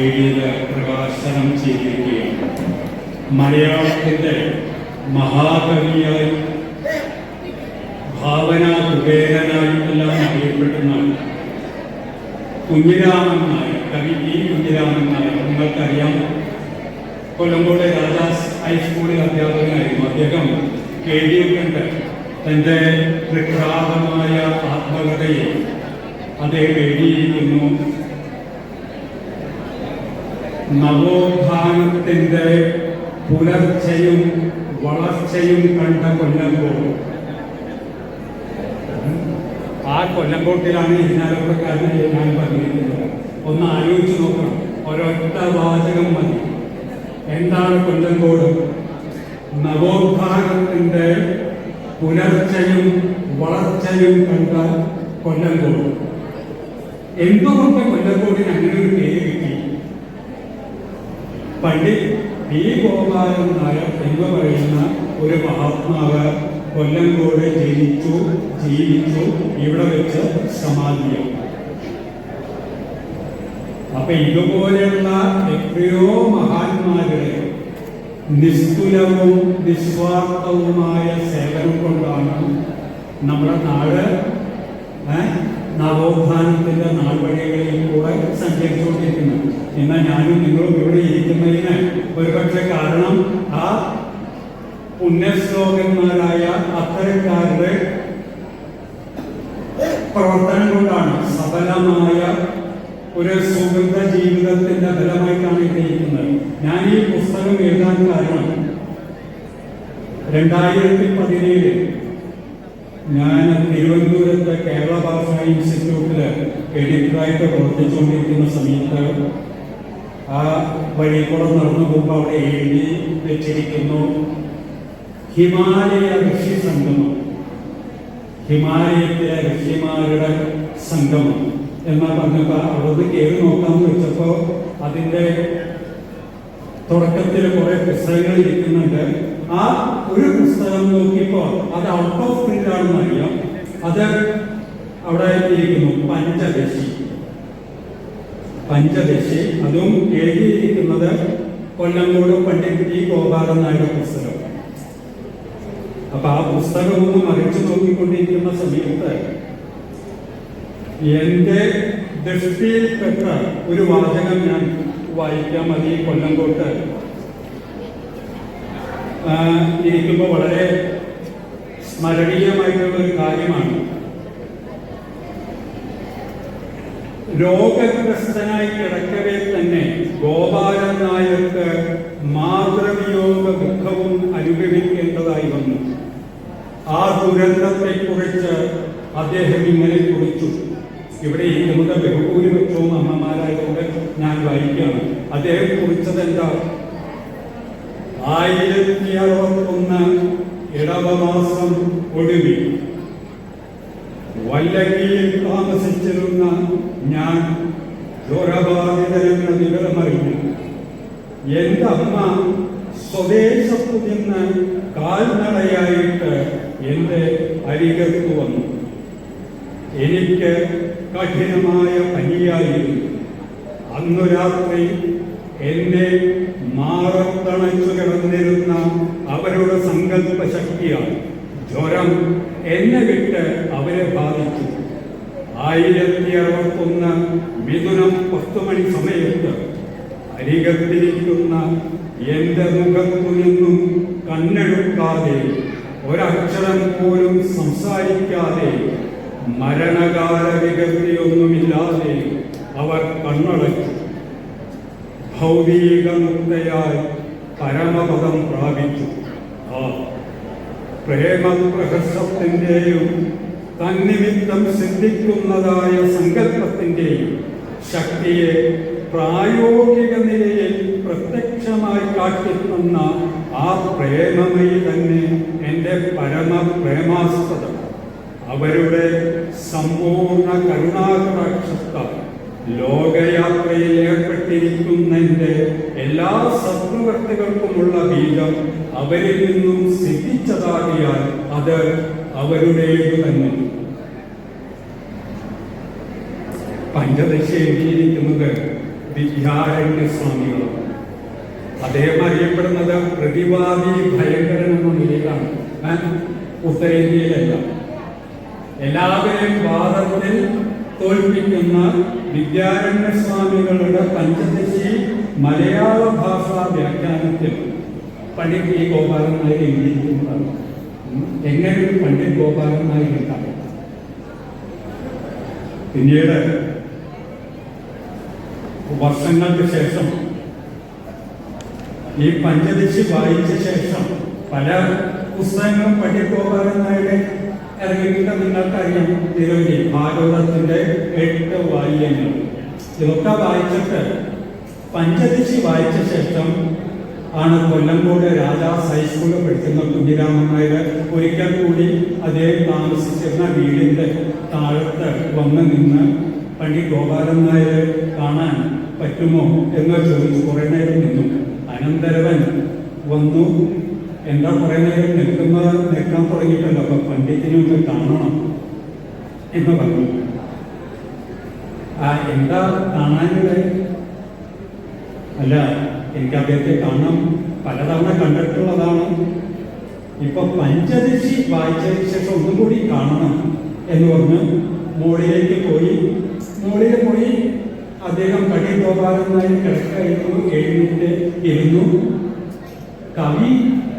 എഴുതിയത് പ്രകാശനം ചെയ്തിരിക്കുകയാണ്. മലയാളത്തിന്റെ മഹാകവിയായി ഭാവനാ കുബേരനായിട്ടെല്ലാം അറിയപ്പെടുന്ന കുഞ്ഞിരാമൻ നായർ കവി പി കുഞ്ഞിരാമൻ നായർ നിങ്ങൾക്കറിയാം. കൊല്ലങ്കോട് രാജാസ് ഹൈസ്കൂളിൽ അധ്യാപകനായിരുന്നു. അദ്ദേഹം കെ ഡി കണ്ട് തന്റെ പ്രഖ്യാതമായ ആത്മകഥയെ അദ്ദേഹം എഴുതിയിരിക്കുന്നു. നവോത്ഥാനത്തിന്റെ പുലർച്ചയും വളർച്ചയും കണ്ട കൊല്ലംകോട് ആ കൊല്ലംകോട്ടിലാണ് ഇതിനകത്തൊക്കെ ഞാൻ പറഞ്ഞിരിക്കുന്നത്. ഒന്ന് ആലോചിച്ച് നോക്കണം. ഒരൊറ്റ വാചകം മതി. എന്താണ് കൊല്ലംകോട് നവോത്ഥാനത്തിന്റെ പുലർച്ചയും വളർച്ചയും കണ്ട കൊല്ലംകോട് എന്തുകൊണ്ട് കൊല്ലംകോടിന് അങ്ങനെ ഒരു പേര് കിട്ടി? പണ്ഡിറ്റ് പി ഗോപാലൻ നായർ എന്ന് പറയുന്ന ഒരു മഹാത്മാവ് കൊല്ലങ്കോട് ജനിച്ചു ജീവിച്ചു ഇവിടെ വെച്ച് സമാധിയായി. അപ്പൊ ഇതുപോലെയുള്ള എത്രയോ മഹാന്മാരുടെ നിസ്തുലവും നിസ്വാർത്ഥവുമായ സേവനം കൊണ്ടാണ് നമ്മുടെ നാട് നവോത്ഥാനത്തിന്റെ നാൾവഴികളിൽ കൂടെ സഞ്ചരിച്ചുകൊണ്ടിരിക്കുന്നു. എന്നാൽ ഞാനും നിങ്ങളും ഇവിടെ ഇരിക്കുന്നതിന് ഒരുപക്ഷെ കാരണം ആ പുണ്യശ്ലോകന്മാരായ അത്തരക്കാരുടെ പ്രവർത്തനം കൊണ്ടാണ് സഫലമായ ഒരു സുഹൃത്ത ജീവിതത്തിന്റെ ഫലമായിട്ടാണ് ഇരിക്കുന്നത് ഞാൻ ഈ പുസ്തകം എഴുതാൻ കാരണം രണ്ടായിരത്തി പതിനേഴ് ഞാൻ തിരുവനന്തപുരത്ത് കേരള ഭാഷാ ഇൻസ്റ്റിറ്റ്യൂട്ടിൽ എഡിറ്ററായിട്ട് പ്രവർത്തിച്ചുകൊണ്ടിരിക്കുന്ന സമയത്ത് ആ വഴി കൂടെ നടന്നു പോകുമ്പോൾ അവിടെ എഴുതി വെച്ചിരിക്കുന്നു ഹിമാലയ ഋഷി സംഗമം. ഹിമാലയത്തിലെ ഋഷിമാരുടെ സംഗമം എന്നാ പറഞ്ഞപ്പോൾ അവിടെ കയറി നോക്കാന്ന് വെച്ചപ്പോൾ അതിന്റെ തുടക്കത്തിൽ കുറെ പുസ്തകങ്ങൾ ഇരിക്കുന്നുണ്ട് ആ ഒരു പുസ്തകം നോക്കിയപ്പോൾ അത് ഔട്ട് ഓഫ് പ്രിന്റ് ആണെന്ന് അറിയാം. അത് അവിടെ ഇരിക്കുന്നു പഞ്ചദശി. പഞ്ചദശി. അതും എഴുതിയിരിക്കുന്നത് കൊല്ലങ്കോട് പണ്ഡിറ്റ് ജി. ഗോപാലൻ നായരുടെ പുസ്തകം. അപ്പൊ ആ പുസ്തകം ഒന്ന് മറിച്ചു നോക്കിക്കൊണ്ടിരിക്കുന്ന സമയത്ത് എന്റെ ദൃഷ്ടിയിൽപ്പെട്ട ഒരു വാചകം ഞാൻ വായിക്കാൻ മതി ഇരിക്കുമ്പോ ഇരിക്കുമ്പോൾ വളരെ സ്മരണീയമായിട്ടുള്ള ഒരു കാര്യമാണ്. രോഗഗ്രസ്തനായി കിടക്കവേ തന്നെ ഗോപാലൻ നായർക്ക് മാതൃവിയോഗ ദുഃഖവും അനുഭവിക്കേണ്ടതായി വന്നു. ആ ദുരന്തത്തെക്കുറിച്ച് അദ്ദേഹം ഇങ്ങനെ കുറിച്ചു. ഇവിടെ നമ്മുടെ ബഹുഭൂരിപക്ഷവും അമ്മമാരായതുകൊണ്ട് ഞാൻ വായിക്കുകയാണ്. അദ്ദേഹം കുറിച്ചത് എന്താ ആയിരത്തി അറുപത്തൊന്ന് ഇടവമാസം ഒടുവിൽ. വല്ലകിയിൽ താമസിച്ചിരുന്ന ഞാൻ ദുരബാധിതരെന്ന വിവരമറിഞ്ഞു. എന്റെ അമ്മ സ്വദേശത്തു നിന്ന് കാൽനടയായിട്ട് എന്റെ അരികത്ത് വന്നു. എനിക്ക് കഠിനമായ പനിയായിരുന്നു. അന്നു രാത്രി എന്നെ മാറത്തണച്ചു കിടന്നിരുന്ന അവരുടെ സങ്കല്പ ശക്തിയാണ് ജ്വരം എന്നെ വിട്ട് അവരെ ബാധിച്ചു. ആയിരത്തി അറുപത്തൊന്ന് മിഥുനം പത്ത് മണി സമയത്ത് അരികത്തിരിക്കുന്ന എന്റെ മുഖത്തു നിന്നും കണ്ണെടുക്കാതെ ഒരക്ഷരം പോലും സംസാരിക്കാതെ മരണകാല വികൃതിയൊന്നുമില്ലാതെ അവർ കണ്ണടച്ചു. ഭൗതിക മുക്തയായി പരമപദം പ്രാപിച്ചു. ആ പ്രേമപ്രഹസത്തിന്റെയും തന്നിമിത്തം സിദ്ധിക്കുന്നതായ സങ്കല്പത്തിന്റെയും ശക്തിയെ പ്രായോഗിക നിലയിൽ പ്രത്യക്ഷമായി കാട്ടിത്തന്ന ആ പ്രേമമയി തന്നെ എന്റെ പരമ പ്രേമാസ്പദം അവരുടെ സമ്പൂർണ കരുണാകടാക്ഷത്താൽ ലോകയാത്രയിൽ ഏർപ്പെട്ടിരിക്കുന്ന എല്ലാ സത്പ്രവർത്തികൾക്കുമുള്ള ബീജം അവരിൽ നിന്നും സിദ്ധിച്ചതാകിയാൽ അത് അവരുടേതു തന്നെ. പഞ്ചദശ എഴുതിയിരിക്കുന്നത് വിദ്യാരണ്യ സ്വാമികളാണ്. അദ്ദേഹം അറിയപ്പെടുന്നത് പ്രതിവാദി ഭയങ്കരൻ നിലയിലാണ്? ഉത്തരേന്ത്യയിലല്ല. എല്ലാവരെയും വാദത്തിൽ തോൽപ്പിക്കുന്ന വിദ്യാരണ്യ സ്വാമികളുടെ പഞ്ചദശി മലയാള ഭാഷാ വ്യാഖ്യാനത്തിൽ പണ്ഡിറ്റ് ഈ ഗോപാലൻ നായർ. എങ്ങനെ പണ്ഡിറ്റ് ഗോപാലൻ നായർ പിന്നീട് വർഷങ്ങൾക്ക് ശേഷം ഈ പഞ്ചദശി വായിച്ച ശേഷം പല പുസ്തകങ്ങളും പണ്ഡിറ്റ് നിങ്ങൾക്കറിയാം നിരവധി ഭാഗവതത്തിന്റെ എട്ട് വാല്യങ്ങൾ. ഇതൊക്കെ വായിച്ചിട്ട് പഞ്ചദശി വായിച്ച ശേഷം ആണ് കൊല്ലംകോട് രാജാസ് ഹൈസ്കൂളിൽ പഠിക്കുന്ന കുഞ്ഞിരാമൻ നായർ ഒരിക്കൽ കൂടി അതേ താമസിച്ചിരുന്ന വീടിന്റെ താഴത്ത് വന്ന് നിന്ന് പണ്ഡിറ്റ് ഗോപാലൻ നായർ കാണാൻ പറ്റുമോ എന്ന് ചോദിച്ചു കുറെ നേരം നിന്നു. അനന്തരവൻ വന്നു. എന്താ കുറെ നേരം നിൽക്കുന്ന നിൽക്കാൻ തുടങ്ങിയിട്ടുണ്ട്. അപ്പൊ പണ്ഡിറ്റിനെ ഒന്ന് കാണണം. എന്ന് പറഞ്ഞു. ആ എന്താ കാണാനുള്ള അല്ല എനിക്ക് അദ്ദേഹത്തെ കാണാൻ പലതവണ കണ്ടിട്ടുള്ളതാണ്. ഇപ്പൊ പഞ്ചദശി വായിച്ചതിന് ശേഷം ഒന്നും കൂടി കാണണം എന്ന് പറഞ്ഞു മോളിലേക്ക് പോയി. മോളിൽ പോയി അദ്ദേഹം കടി ഗോപാലനായി കിടക്കായിരുന്നു എഴുന്നേറ്റ് ഇരുന്നു. കവി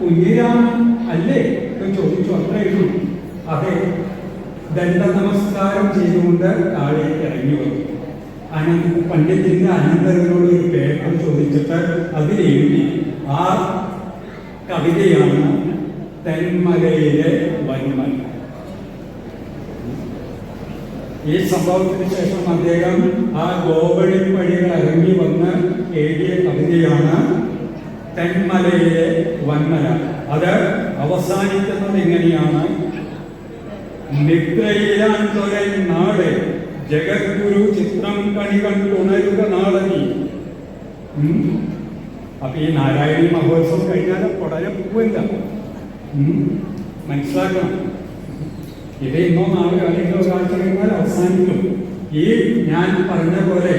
കുഞ്ഞിരാമൻ അല്ലേ? എന്ന് ചോദിച്ചു. അത്രയുള്ളൂ അതെ ദണ്ഡ നമസ്കാരം ചെയ്തുകൊണ്ട് താഴേക്ക് ഇറങ്ങി വന്നു. അനന്ത പണ്ഡിറ്റിന്റെ അനന്തരനോട് ഒരു പേപ്പർ ചോദിച്ചിട്ട് അതിലെഴുതി ആ കവിതയാണ് തെന്മലയിലെ വന്മല ഈ സംഭവത്തിന് ശേഷം അദ്ദേഹം ആ ഗോവഴി വഴികൾ ഇറങ്ങി വന്ന് എഴുതിയ കവിതയാണ് തെന്മലയിലെ വന്മല. അത് അവസാനിക്കുന്നത് ഇങ്ങനെയാണ് തൊഴൻ നാട് ജഗദ്ഗുരു ചിത്രം കണി കണ്ടുണരുക നാളനി. അപ്പൊ ഈ നാരായണി മഹോത്സവം കഴിഞ്ഞാൽ പൊടരെ പോവില്ല. മനസ്സിലാക്കണം ഇത് ഇന്നോ നാളെ അല്ലെങ്കിൽ ഒരാഴ്ച കഴിഞ്ഞാൽ അവസാനിക്കും ഈ ഞാൻ പറഞ്ഞ പോലെ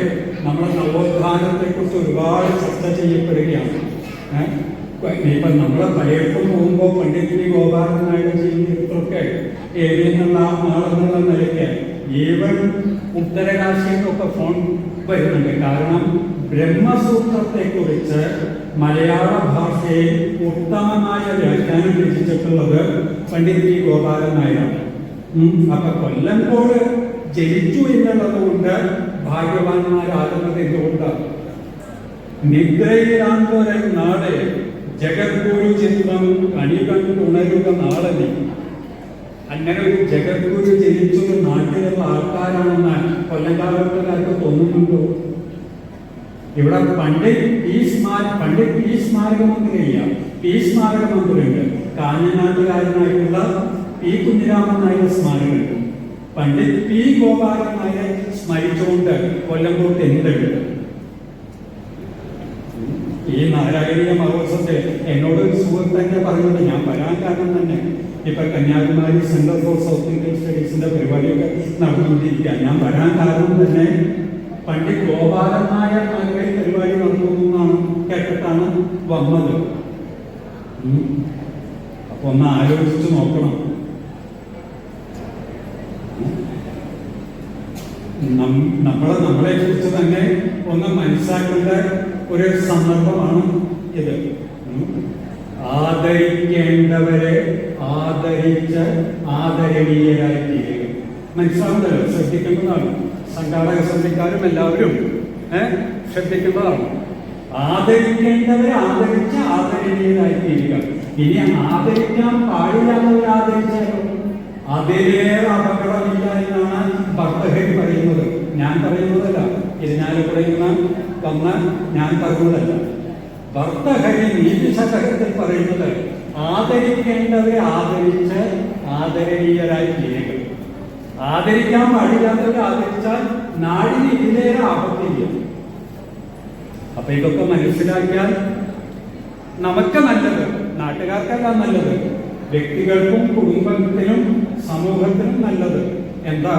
നമ്മുടെ നവോത്ഥാനത്തെ കുറിച്ച് ഒരുപാട് ചർച്ച ചെയ്യപ്പെടുകയാണ്? ഇപ്പൊ നമ്മളെ പലയിടത്തും പോകുമ്പോൾ പണ്ഡിറ്റ് വി ഗോപാലൻ നായരുടെ ചെയ്യുന്ന ഏരിയ എന്നുള്ള ആളെന്നുള്ള നിലയ്ക്ക് ഈവൻ ഉത്തരകാശിയൊക്കെ ഫോൺ വരുന്നുണ്ട്. കാരണം ബ്രഹ്മസൂത്രത്തെക്കുറിച്ച് മലയാള ഭാഷയിൽ ഉത്തമമായ വ്യാഖ്യാനം രചിച്ചിട്ടുള്ളത് പണ്ഡിറ്റ് ജി. ഗോപാലൻ നായരാണ്. അപ്പൊ കൊല്ലംകോട് ജനിച്ചു എന്നുള്ളത് കൊണ്ട് ഭാഗ്യവാന്മാരാകുന്നത് എന്തുകൊണ്ടാണ്? നിദ്രയിലാണ്ടൊരു നാളെ ജഗദ്ഗുരു ചിത്രം കണി കണ്ടുണരുക നാളെ അങ്ങനെ ഒരു ജഗദ്ഗുരു ജനിച്ചത് നാട്ടിലുള്ള ആൾക്കാരാണെന്ന് കൊല്ലങ്കാലത്തുകാർക്ക് തോന്നുന്നുണ്ടോ? ഇവിടെ പണ്ഡിറ്റ് ഈ സ്മാര പണ്ഡിറ്റ് ഈ സ്മാരക മന്ദിരമില്ല ഈ സ്മാരക മന്ദിരമുണ്ട് കാഞ്ഞനാട്ടുകാരനായിട്ടുള്ള പി കുഞ്ഞിരാമൻ നായർ സ്മാരകമുണ്ട് പണ്ഡിറ്റ് പി ഗോപാലൻ നായരെ സ്മരിച്ചുകൊണ്ട് കൊല്ലംകോട്ട് എന്തുണ്ട് ഈ നാരായണീയ മഹോത്സവത്തെ എന്നോട് ഒരു സുഹൃത്ത് തന്നെ പറഞ്ഞത് ഞാൻ വരാൻ കാരണം തന്നെ ഇപ്പൊ Kanyakumari centre for south Indian സ്റ്റഡീസിന്റെ പരിപാടിയൊക്കെ നടന്നുകൊണ്ടിരിക്കുക ഞാൻ വരാൻ കാരണം തന്നെ പണ്ഡിറ്റ് ഗോപാലമായ അങ്ങനെ പരിപാടി നടത്തുന്നതാണ് കേട്ടിട്ടാണ് വന്നത്. അപ്പൊ ഒന്ന് ആലോചിച്ച് നോക്കണം. നമ്മളെ നമ്മളെ കുറിച്ച് തന്നെ ഒന്ന് മനസ്സിലാക്കേണ്ട ഒരു സന്ദർഭമാണ് ഇത്. ആദരിക്കേണ്ടവരെ ആദരിച്ച് ആദരണീയരായി തീരുക മനസ്സിലാവുന്നല്ലോ ശ്രദ്ധിക്കേണ്ടതാണ്. സംഘാടക സമിതിക്കാരും എല്ലാവരും ഏഹ് ശ്രദ്ധിക്കേണ്ടതാണ്. ആദരിക്കേണ്ടവരെ ആദരിച്ച് ആദരണീയരായി തീരുക ഇനി ആദരിക്കാൻ പാടില്ലാത്തവരെ ആദരിച്ചാലോ? അതിലേറെ അപകടമില്ല എന്നാണ് ഭക്തഹരി പറയുന്നത്. ഞാൻ പറയുന്നതല്ല. ഇതിനാൽ പറയുന്ന വന്ന ഞാൻ പറഞ്ഞതല്ല ഭർത്തഹരി നീതി ശതകത്തിൽ പറയുന്നത് ആദരിക്കേണ്ടവരെ ആദരിച്ച് ആദരണീയരായി തീരുക ആദരിക്കാൻ പാടില്ലാത്തവരെ ആദരിച്ചാൽ നാടിന് ഇതിലേറെ ആപത്തില്ല. അപ്പൊ ഇതൊക്കെ മനസ്സിലാക്കിയാൽ നമുക്ക് നല്ലത് നാട്ടുകാർക്കല്ല നല്ലത് വ്യക്തികൾക്കും കുടുംബത്തിനും സമൂഹത്തിനും നല്ലത്. എന്താ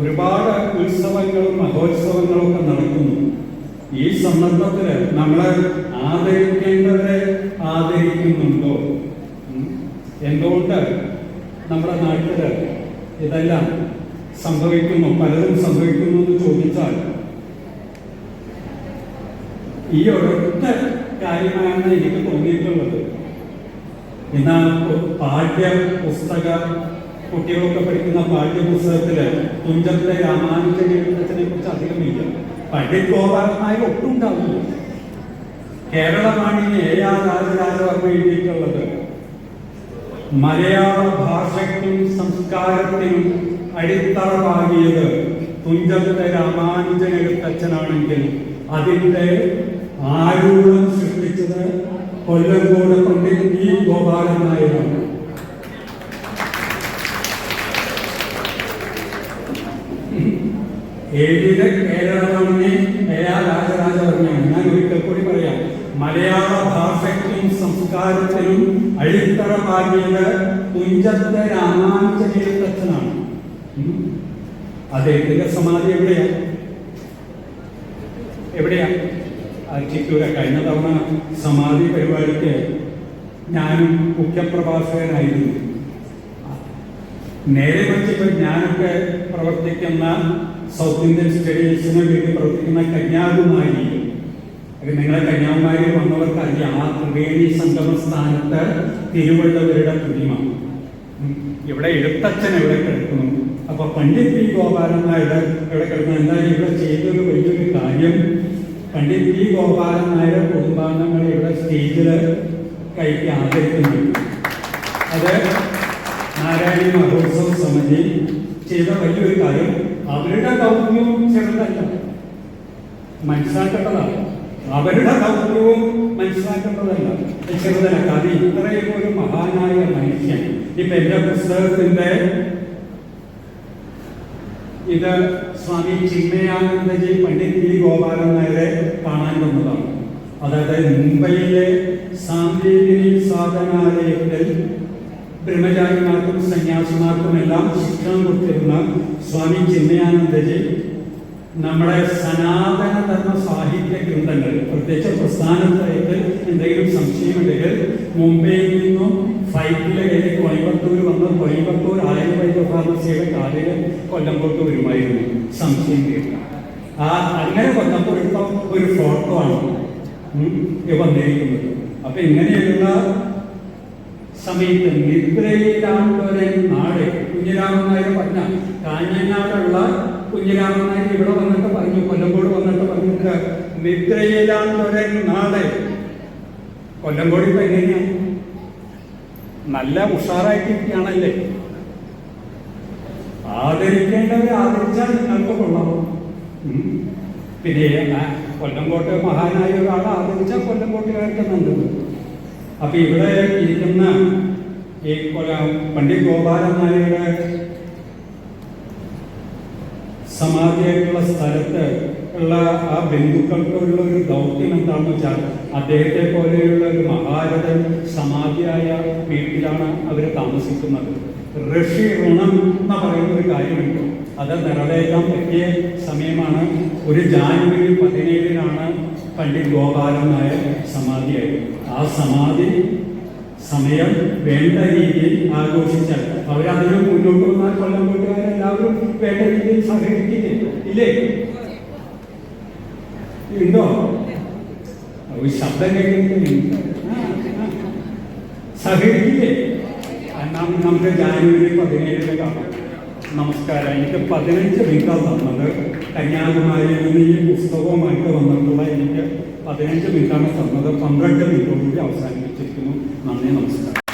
ഒരുപാട് ഉത്സവങ്ങളും മഹോത്സവങ്ങളും ഒക്കെ നടക്കുന്നു. ഈ സന്ദർഭത്തിൽ നമ്മളെ ആദരിക്കേണ്ടവരെ ആദരിക്കുന്നുണ്ടോ. എന്തുകൊണ്ട് നമ്മുടെ നാട്ടിൽ ഇതെല്ലാം സംഭവിക്കുന്നു? പലതും സംഭവിക്കുന്നു എന്ന് ചോദിച്ചാൽ ഈ ഒരൊറ്റ കാര്യമാണ് എനിക്ക് തോന്നിയിട്ടുള്ളത്. ഇന്ന് പാഠ്യ പുസ്തക കുട്ടികളൊക്കെ പഠിക്കുന്ന പാഠ്യപുസ്തകത്തിൽ തുഞ്ചത്തെ രാമാനുജനെ കുറിച്ച് അധികമില്ല പഠിക്കോപാരമായ ഒട്ടും ഉണ്ടാവില്ല കേരളമാണിന് എ ആർ എഴുതിയിട്ടുള്ളത്. മലയാള ഭാഷയ്ക്കും സംസ്കാരത്തിനും അടിത്തറവാകിയത് തുഞ്ചത്തെ രാമാനുജൻ എഴുത്തച്ഛനാണെങ്കിൽ അതിന്റെ ആരൂഢം സൃഷ്ടിച്ചത് കൊല്ലങ്കോട് പണ്ഡിറ്റ് പി ഗോപാലൻ സംസ്കാരത്തിനും അടിത്തറ പാകിയത് തുഞ്ചത്തെ രാമാനുജൻ എഴുത്തച്ഛനാണ് ഉം. അദ്ദേഹത്തിന്റെ സമാധി എവിടെയാ? എവിടെയാ? ചിറ്റൂര കഴിഞ്ഞ തവണ സമാധി പരിപാടിക്ക് ഞാനും മുഖ്യപ്രഭാഷകനായിരുന്നു. നേരെ മറിച്ച് ഞാനൊക്കെ പ്രവർത്തിക്കുന്ന സൗത്ത് ഇന്ത്യൻ സ്റ്റഡീസിന് വേണ്ടി പ്രവർത്തിക്കുന്ന കന്യാകുമാരി അത് നിങ്ങളെ കന്യാകുമാരി വന്നവർക്ക് അറിയാം ആ ത്രിവേണി സംഗമ സ്ഥാനത്ത് തിരുവള്ളവരുടെ പ്രതിമ. ഇവിടെ എഴുത്തച്ഛൻ എവിടെ കിടക്കുന്നു. അപ്പൊ പണ്ഡിറ്റ് പി ഗോപാലൻ നായർ എവിടെ കിടക്കുന്നു. എന്തായാലും ഇവിടെ ചെയ്തൊരു വലിയൊരു കാര്യം. പണ്ഡിറ്റ് പി ഗോപാലൻ നായർ കുടുംബാംഗങ്ങളെ ഇവിടെ സ്റ്റേജിൽ കൈക്ക് ആദരിക്കുന്നുണ്ട് അത് നാരായണി മഹോത്സവ സമിതി ചെയ്ത വലിയൊരു കാര്യം. അവരുടെ ദൗത്യവും ചെറുതല്ല. മനസ്സിലാക്കേണ്ടതാണ്. അവരുടെ ദൗത്യവും മനസ്സിലാക്കേണ്ടതല്ല. ചെറുതല്ല കവി ഇത്രയും ഒരു മഹാനായ മനുഷ്യൻ. ഇപ്പൊ എന്റെ പുസ്തകത്തിന്റെ ഇത് സ്വാമി ചിന്മയാനന്ദജി പണ്ഡിറ്റ് പി ഗോപാലൻ നായരെ കാണാൻ വന്നതാണ്. അതായത് മുംബൈയിലെ സാങ്കേതിക സാധനാലയത്തിൽ ബ്രഹ്മചാരിമാർക്കും സന്യാസിമാർക്കും എല്ലാം ശിക്ഷണം കൊടുത്തിരുന്ന സ്വാമി ചിന്മയാനന്ദജി നമ്മുടെ സനാതന ധർമ്മ സാഹിത്യ ഗ്രന്ഥങ്ങൾ പ്രത്യേകിച്ച് പ്രസ്ഥാനത്തായിട്ട് എന്തെങ്കിലും സംശയമുണ്ടെങ്കിൽ മുംബൈയിൽ നിന്നും ഫ്ലൈറ്റിലെ കയറി കോയമ്പത്തൂർ വന്ന് കോയമ്പത്തൂർ ആയുർവേദ ഫാർമസിയുടെ കാലിൽ കൊല്ലംകോട്ട് വരുമായിരുന്നു. സംശയം ആ അങ്ങനെ വന്നപ്പോൾ ഇപ്പം ഒരു ഫോട്ടോ ആണ് വന്നിരിക്കുന്നത്. അപ്പൊ ഇങ്ങനെയുള്ള സമയത്ത് നിദ്രയിലാണ്ടൊരു നാട് കുഞ്ഞിരാമൻ നായർ പറഞ്ഞ കാഞ്ഞങ്ങാടുള്ള കുഞ്ഞിരാമൻ ഇവിടെ വന്നിട്ട് പറഞ്ഞു കൊല്ലങ്കോട് വന്നിട്ട് പറഞ്ഞിട്ട് നിദ്രയിലാന്തരൻ നാട് കൊല്ലങ്കോട് ഇപ്പൊ നല്ല ഉഷാറായിട്ടിരിക്കുകയാണല്ലേ? ആദരിക്കേണ്ടവരെ ആദരിച്ചാൽ നിങ്ങൾക്ക് കൊള്ളാം. പിന്നെ കൊല്ലംകോട്ട് മഹാനായ ഒരാളെ ആദരിച്ചാൽ കൊല്ലംകോട്ടുകാർക്ക് നല്ലത്. അപ്പൊ ഇവിടെ ഇരിക്കുന്ന ഈ കൊല പണ്ഡിറ്റ് ഗോപാലൻ നായരുടെ സമാധിയായിട്ടുള്ള സ്ഥലത്ത് ഉള്ള ആ ബന്ധുക്കൾക്കുള്ള ഒരു ദൗത്യം എന്താണെന്ന് വെച്ചാൽ അദ്ദേഹത്തെ പോലെയുള്ള ഒരു മഹാരഥൻ സമാധിയായ വീട്ടിലാണ് അവർ താമസിക്കുന്നത്. ഋഷി ഋണം എന്ന് പറയുന്ന ഒരു കാര്യമുണ്ട്. അത് നിറവേറ്റാൻ പറ്റിയ സമയമാണ്. ഒരു ജാനുവരി പതിനേഴിനാണ് പണ്ഡിറ്റ് ഗോപാലൻ നായർ സമാധിയായത്. ആ സമാധി സമയം വേണ്ട രീതിയിൽ ആഘോഷിച്ചാൽ അവരതിന് മുന്നോട്ട് വന്നാൽ കൊല്ലം കൂട്ടുകാരെല്ലാവരും വേണ്ട രീതിയിൽ സഹകരിക്കില്ലേ? ഇല്ലേ? ഉണ്ടോ? ഒരു ശബ്ദം കേൾക്കുന്നില്ല. സഹകരിക്കില്ലേ? നമുക്ക് ജാനുവരി പതിനേഴിന് കാണാം. നമസ്കാരം. എനിക്ക് പതിനഞ്ച് മിനിറ്റാണ് തന്നത് കന്യാകുമാരിയിൽ നിന്ന് ഈ പുസ്തകവുമായിട്ട് വന്നിട്ടുള്ള എനിക്ക് പതിനഞ്ച് മിനിറ്റാണ് തന്നത് പന്ത്രണ്ട് മിനിറ്റോടുകൂടി അവസാനിപ്പിച്ചിരിക്കുന്നു. നന്ദി നമസ്കാരം.